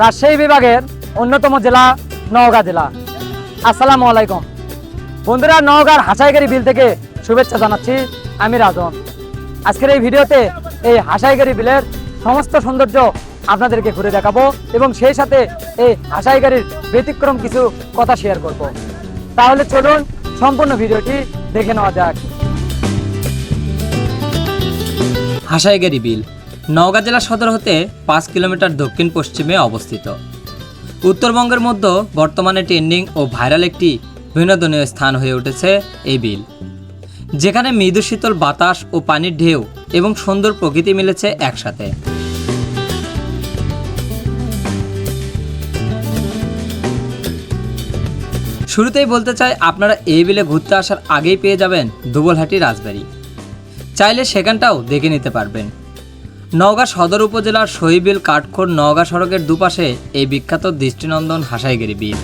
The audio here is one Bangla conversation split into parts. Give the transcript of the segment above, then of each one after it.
রাজশাহী বিভাগের অন্যতম জেলা নওগাঁ জেলা। আসসালামু আলাইকুম। বন্ধুরা, নওগাঁর হাসাইগারি বিল থেকে শুভেচ্ছা জানাচ্ছি আমি রাজন। আজকের এই ভিডিওতে এই হাসাইগারি বিলের সমস্ত সৌন্দর্য আপনাদেরকে ঘুরে দেখাবো এবং সেই সাথে এই হাসাইগারির ব্যতিক্রম কিছু কথা শেয়ার করব। তাহলে চলুন সম্পূর্ণ ভিডিওটি দেখে নেওয়া যাক। হাসাইগারি বিল নওগাঁ জেলা সদর হতে পাঁচ কিলোমিটার দক্ষিণ পশ্চিমে অবস্থিত। উত্তরবঙ্গের মধ্যে বর্তমানে ট্রেন্ডিং ও ভাইরাল একটি বিনোদনীয় স্থান হয়ে উঠেছে এই বিল। যেখানে মৃদু শীতল বাতাস ও পানির ঢেউ এবং সুন্দর প্রকৃতি মিলেছে একসাথে। শুরুতেই বলতে চাই, আপনারা এই বিলে ঘুরতে আসার আগেই পেয়ে যাবেন দুবলহাটি রাজবাড়ি। চাইলে সেখানটাও দেখে নিতে পারবেন। নওগাঁ সদর উপজেলার শহীবিল কাঠখোর নওগাঁ সড়কের দুপাশে এই বিখ্যাত দৃষ্টিনন্দন হাসাইগিরি বিল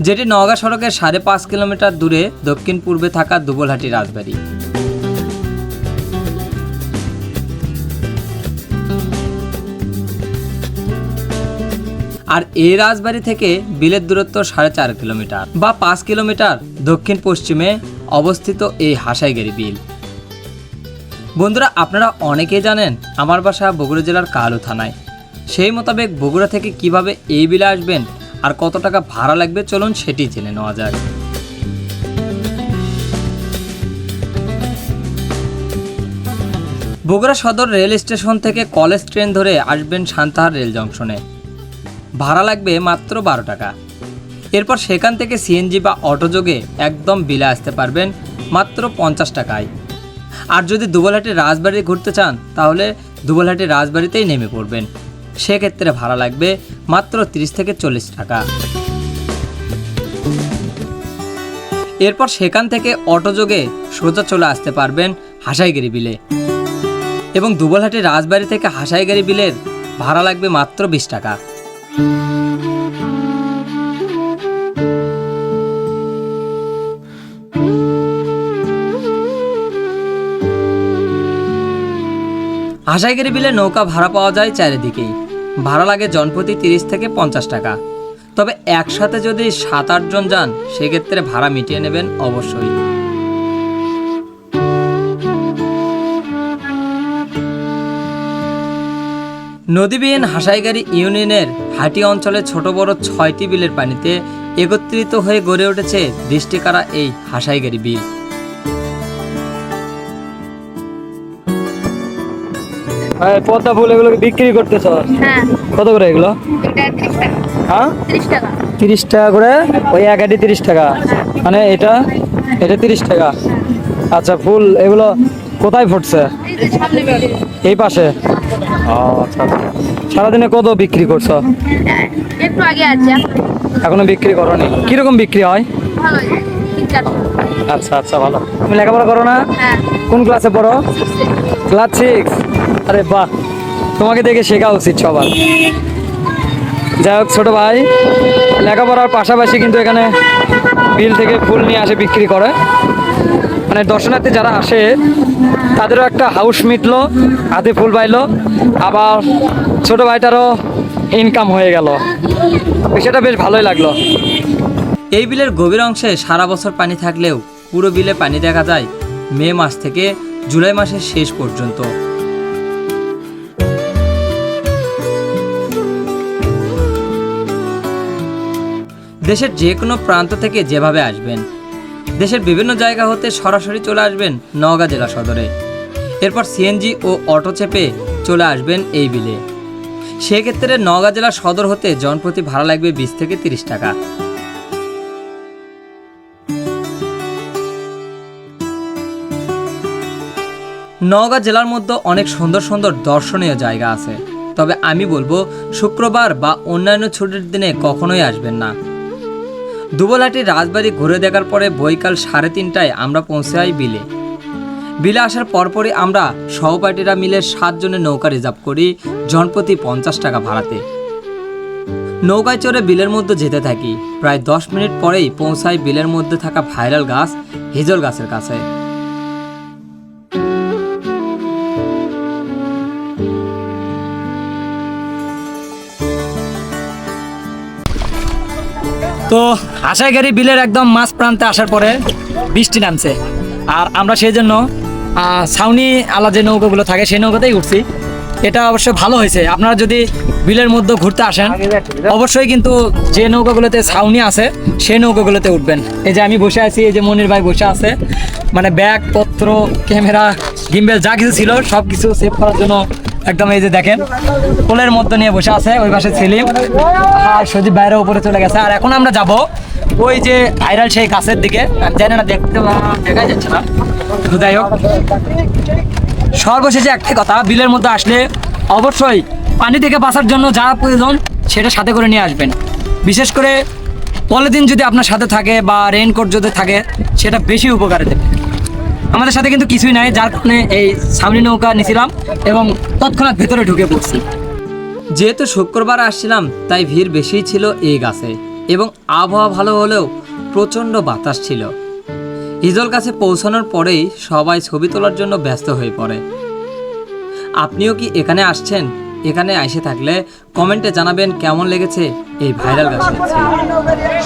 যেটি নওগাঁ সড়কের সাড়ে পাঁচ কিলোমিটার দূরে দক্ষিণ পূর্বে থাকা দুবলহাটি রাজবাড়ি। আর এই রাজবাড়ি থেকে বিলের দূরত্ব সাড়ে চার কিলোমিটার বা পাঁচ কিলোমিটার দক্ষিণ পশ্চিমে অবস্থিত এই হাসাইগেরি বিল। বন্ধুরা, আপনারা অনেকেই জানেন আমার বাসা বগুড়া জেলার কালু থানায়। সেই মোতাবেক বগুড়া থেকে কীভাবে এই বিলে আসবেন আর কত টাকা ভাড়া লাগবে চলুন সেটি জেনে নেওয়া যাক। বগুড়া সদর রেল স্টেশন থেকে কলেজ ট্রেন ধরে আসবেন সান্তাহার রেল জংশনে। ভাড়া লাগবে মাত্র বারো টাকা। এরপর সেখান থেকে সিএনজি বা অটোযোগে একদম বিলে আসতে পারবেন মাত্র পঞ্চাশ টাকায়। আর যদি দুবলহাটি রাজবাড়ি ঘুরতে চান, তাহলে দুবলহাটি রাজবাড়িতেই নেমে পড়বেন। সেক্ষেত্রে ভাড়া লাগবে মাত্র তিরিশ থেকে চল্লিশ টাকা। এরপর সেখান থেকে অটোযোগে সোজা চলে আসতে পারবেন হাসাইগিরি বিলে। এবং দুবলহাটি রাজবাড়ি থেকে হাসাইগিরি বিলের ভাড়া লাগবে মাত্র বিশ টাকা। হাসাইগিরি বিলে নৌকা ভাড়া পাওয়া যায় চারিদিকেই। ভাড়া লাগে জনপ্রতি তিরিশ থেকে পঞ্চাশ টাকা। তবে একসাথে যদি সাত আটজন যান, সেক্ষেত্রে ভাড়া মিটিয়ে নেবেন অবশ্যই। নদীবিহীন হাসাইগাড়ি ইউনিয়নের হাটি অঞ্চলে ছোট বড় ছয়টি বিলের পানিতে একত্রিত হয়ে গড়ে উঠেছে দৃষ্টিকারা এই হাসাইগাড়ি বিল। পদ্মা ফুল এগুলো বিক্রি করতেছ? হ্যাঁ। কত করে এগুলো? এটা ত্রিশ টাকা। হ্যাঁ? তিরিশ টাকা। করে? ওই এক আটি তিরিশ টাকা। মানে এটা? এটা তিরিশ টাকা। আচ্ছা ফুল এগুলো কোথায় ফুটছে? এই পাশে? আচ্ছা আচ্ছা। সারাদিনে কত বিক্রি করছ? একটু আগে আছে। এখনও বিক্রি করনি। কীরকম বিক্রি হয়? আচ্ছা আচ্ছা ভালো। তুমি লেখাপড়া করো না? হ্যাঁ। কোন ক্লাসে পড়ো? ক্লাস সিক্স আরে বাহ তোমাকে দেখে শেখা উচিত সবার। যাই হোক ছোটো ভাই লেখাপড়ার পাশাপাশি কিন্তু এখানে বিল থেকে ফুল নিয়ে আসে বিক্রি করে। মানে দর্শনার্থী যারা আসে তাদেরও একটা হাউস মিটলো হাতে ফুল পাইলো আবার ছোট ভাইটারও ইনকাম হয়ে গেল। বিষয়টা বেশ ভালোই লাগল। এই বিলের গভীর অংশে সারা বছর পানি থাকলেও পুরো বিলে পানি দেখা যায় মে মাস থেকে জুলাই মাসের শেষ পর্যন্ত। দেশের যে কোনো প্রান্ত থেকে যেভাবে আসবেন, দেশের বিভিন্ন জায়গা হতে সরাসরি চলে আসবেন নওগাঁ জেলা সদরে। এরপর সিএনজি ও অটো চেপে চলে আসবেন এই বিলে। সেক্ষেত্রে নওগাঁ জেলা সদর হতে জনপ্রতি ভাড়া লাগবে বিশ থেকে তিরিশ টাকা। নওগাঁ জেলার মধ্যে অনেক সুন্দর সুন্দর দর্শনীয় জায়গা আছে। তবে আমি বলব, শুক্রবার বা অন্যান্য ছুটির দিনে কখনোই আসবেন না। দুবলাটি রাজবাড়ি ঘুরে দেখার পরে বৈকাল সাড়ে তিনটায় আমরা পৌঁছাই বিলে। বিলে আসার পরপরই আমরা সহপাঠীরা মিলে সাতজনের নৌকা রিজার্ভ করি, জনপ্রতি পঞ্চাশ টাকা ভাড়াতে। নৌকায় চড়ে বিলের মধ্যে যেতে থাকি। প্রায় দশ মিনিট পরেই পৌঁছাই বিলের মধ্যে থাকা ভাইরাল গাছ, হিজল গাছের কাছে। তো আশাইগাড়ি বিলের একদম মাঝ প্রান্তে আসার পরে বৃষ্টি নামছে। আর আমরা সেই জন্য ছাউনি আলা যে নৌকাগুলো থাকে সেই নৌকাতেই উঠছি। এটা অবশ্যই ভালো হয়েছে। আপনারা যদি বিলের মধ্যে ঘুরতে আসেন, অবশ্যই কিন্তু যে নৌকাগুলোতে ছাউনি আছে, সেই নৌকাগুলোতে উঠবেন। এই যে আমি বসে আছি, এই যে মনির ভাই বসে আছে মানে ব্যাগ পত্র ক্যামেরা, গিম্বেল, যা কিছু ছিল সব কিছু সেভ করার জন্য একদম এই যে দেখেন, কোলের মধ্যে নিয়ে বসে আছে, ওই পাশে সেলিম আর সজীব বাইরে উপরে চলে গেছে। আর এখন আমরা যাব ওই যে ভাইরাল সেই গাছের দিকে। জানি না, দেখতে পা- দেখা যাচ্ছে না। তো যাই হোক। সর্বশেষে একটাই কথা, বিলের মধ্যে আসলে অবশ্যই পানি থেকে বাঁচার জন্য যা প্রয়োজন সেটা সাথে করে নিয়ে আসবেন। বিশেষ করে পলিথিন যদি আপনার সাথে থাকে বা রেইনকোট যদি থাকে, সেটা বেশি উপকারে দেবে। আমাদের সাথে কিন্তু কিছুই নাই যার কারণে এই সামনে নৌকা নিছিলাম এবং তৎক্ষণাৎ ভেতরে ঢুকে পড়ছি। যেহেতু শুক্রবার আসছিলাম তাই ভিড় বেশিই ছিল এই গাছে এবং আবহাওয়া ভালো হলেও প্রচণ্ড বাতাস ছিল। হিজল কাছে পৌঁছানোর পরেই সবাই ছবি তোলার জন্য ব্যস্ত হয়ে পড়ে। আপনিও কি এখানে আসছেন? এখানে এসে থাকলে কমেন্টে জানাবেন কেমন লেগেছে এই ভাইরাল গাছ।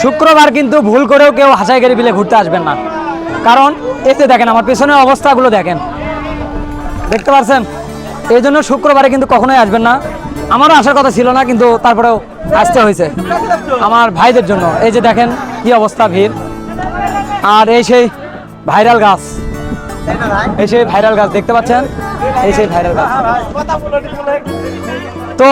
শুক্রবার কিন্তু ভুল করেও কেউ হাসাইগাড়ি বিলে ঘুরতে আসবেন না। কারণ এতে দেখেন, আমার পেছনের অবস্থাগুলো দেখেন। দেখতে পাচ্ছেন এই জন্য শুক্রবারে কিন্তু কখনোই আসবেন না। আমারও আসার কথা ছিল না, কিন্তু তারপরেও আসতে হয়েছে। আমার ভাইদের জন্য। এই যে দেখেন, কি অবস্থা ভিড়। আর এই সেই ভাইরাল গাছ। এই সেই ভাইরাল গাছ, দেখতে পাচ্ছেন? এই সেই ভাইরাল গাছ। তো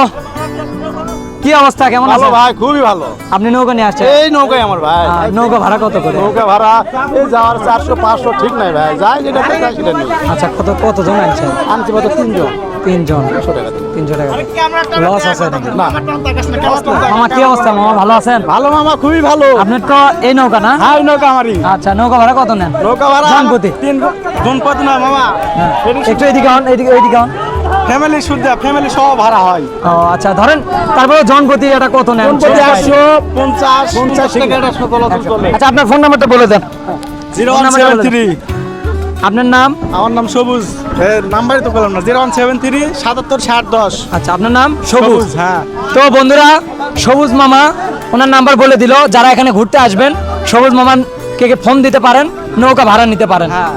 কি অবস্থা? কেমন ভালো আছে ভাই খুবই ভালো। আপনি নৌকা নিয়ে আসছেন? এই নৌকায় আমার ভাই। নৌকা ভাড়া কত করে? নৌকা ভাড়া এই যাওয়ার চারশো পাঁচশো ঠিক নাই ভাই। যাই যেটা নাই সেটা আচ্ছা কত কতজন আনছেন? আনছি মাত্র তিনজন। তিনজন। তিনশো টাকা। লস আছে মামা কি অবস্থা? মামা ভালো আছেন? ভালো মামা খুবই ভালো। আপনার তো এই নৌকা না? হাই নৌকা আমারই। আচ্ছা নৌকা ভাড়া কত নেন? নৌকা ভাড়া জনপ্রতি? তিন জনপতি না মামা। হ্যাঁ। একটু এদিকে হন এদিকে ওইদিকে হন ফ্যামিলি শুদ্ধ ফ্যামিলি সহ ভাড়া হয় ও আচ্ছা ধরেন তারপরে জনপ্রতি এটা কত নেন? জনপতি একশো পঞ্চাশ পঞ্চাশ টাকা এটা চলে আচ্ছা আপনার ফোন নাম্বারটা বলে দেন। Zero one seven three. আপনার নাম? আমার নাম সবুজ। নাম্বারই তো বললাম না। জিরো ওয়ান সেভেন থ্রি সাতাত্তর ষাট দশ। আচ্ছা আপনার নাম? সবুজ। হ্যাঁ। তো বন্ধুরা সবুজ মামা ওনার নাম্বার বলে দিল। যারা এখানে ঘুরতে আসবেন সবুজ মামা কে কে ফোন দিতে পারেন নৌকা ভাড়া নিতে পারেন। হ্যাঁ।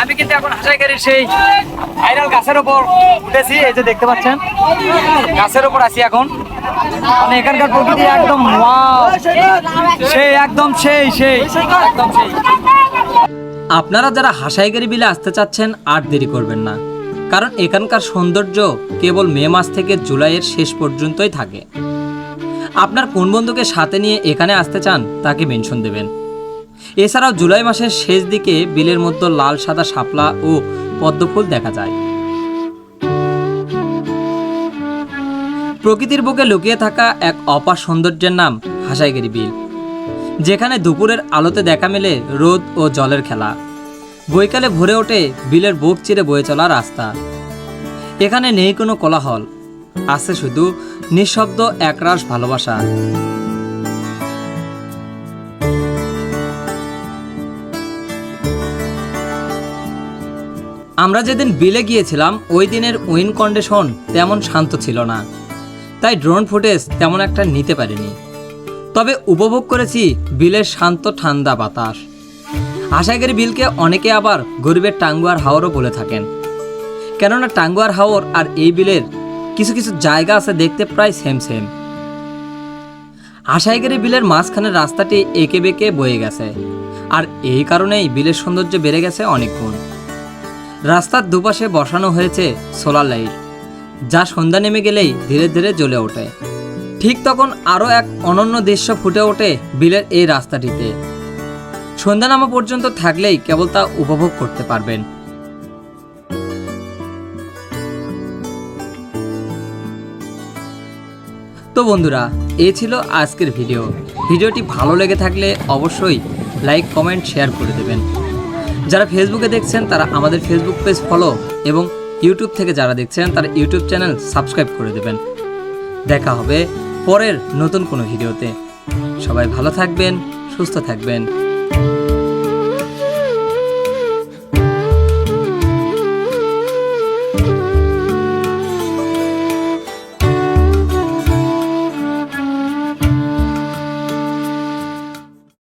আমি কিন্তু এখন হাসাইগাড়ির সেই ভাইরাল গাছের উপর উঠেছি, এই যে দেখতে পাচ্ছেন। গাছের উপর আছি এখন। মানে এখানকার প্রকৃতি একদম সেই একদম সেই সেই, একদম সেই। আপনারা যারা হাসাইগাড়ি বিলে আসতে চাচ্ছেন, আর দেরি করবেন না। কারণ এখানকার সৌন্দর্য কেবল মে মাস থেকে জুলাইয়ের শেষ পর্যন্তই থাকে। আপনার কোন বন্ধুকে সাথে নিয়ে এখানে আসতে চান, তাকে মেনশন দেবেন। এছাড়াও জুলাই মাসের শেষ দিকে বিলের মধ্যে লাল, সাদা শাপলা ও পদ্মফুল দেখা যায়। প্রকৃতির বুকে লুকিয়ে থাকা এক অপার সৌন্দর্যের নাম হাসাইগিরি বিল, যেখানে দুপুরের আলোতে দেখা মেলে রোদ ও জলের খেলা। বৈকালে ভরে ওঠে বিলের বুক চিরে বয়ে চলা রাস্তা। এখানে নেই কোনো কোলাহল, আছে শুধু নিঃশব্দ একরাশ ভালোবাসা। আমরা যেদিন বিলে গিয়েছিলাম, ওই দিনের উইন কন্ডিশন তেমন শান্ত ছিল না। তাই ড্রোন ফুটেজ তেমন একটা নিতে পারিনি। তবে উপভোগ করেছি বিলের শান্ত ঠান্ডা বাতাস। আশাগের বিলকে অনেকে আবার গরিবের টাঙ্গুয়ার হাওরও বলে থাকেন। কেননা টাঙ্গুয়ার হাওর আর এই বিলের কিছু কিছু জায়গা আছে দেখতে প্রায় সেম সেম আশাইগেরি বিলের মাঝখানের রাস্তাটি এঁকে বেঁকে বয়ে গেছে। আর এই কারণেই বিলের সৌন্দর্য বেড়ে গেছে অনেক গুণ রাস্তার দুপাশে বসানো হয়েছে সোলার লাইট, যা সন্ধ্যা নেমে গেলেই ধীরে ধীরে জ্বলে ওঠে। ঠিক তখন আরও এক অনন্য দৃশ্য ফুটে ওঠে বিলের এই রাস্তাটিতে। সন্ধ্যা নামা পর্যন্ত থাকলেই কেবল তা উপভোগ করতে পারবেন। তো বন্ধুরা, এ ছিল আজকের ভিডিও। ভিডিওটি ভালো লেগে থাকলে অবশ্যই লাইক, কমেন্ট, শেয়ার করে দেবেন। যারা ফেসবুকে দেখছেন, তারা আমাদের ফেসবুক পেজ ফলো এবং ইউটিউব থেকে যারা দেখছেন, তারা ইউটিউব চ্যানেল সাবস্ক্রাইব করে দেবেন। দেখা হবে পরের নতুন কোনো ভিডিওতে। সবাই ভালো থাকবেন, সুস্থ থাকবেন।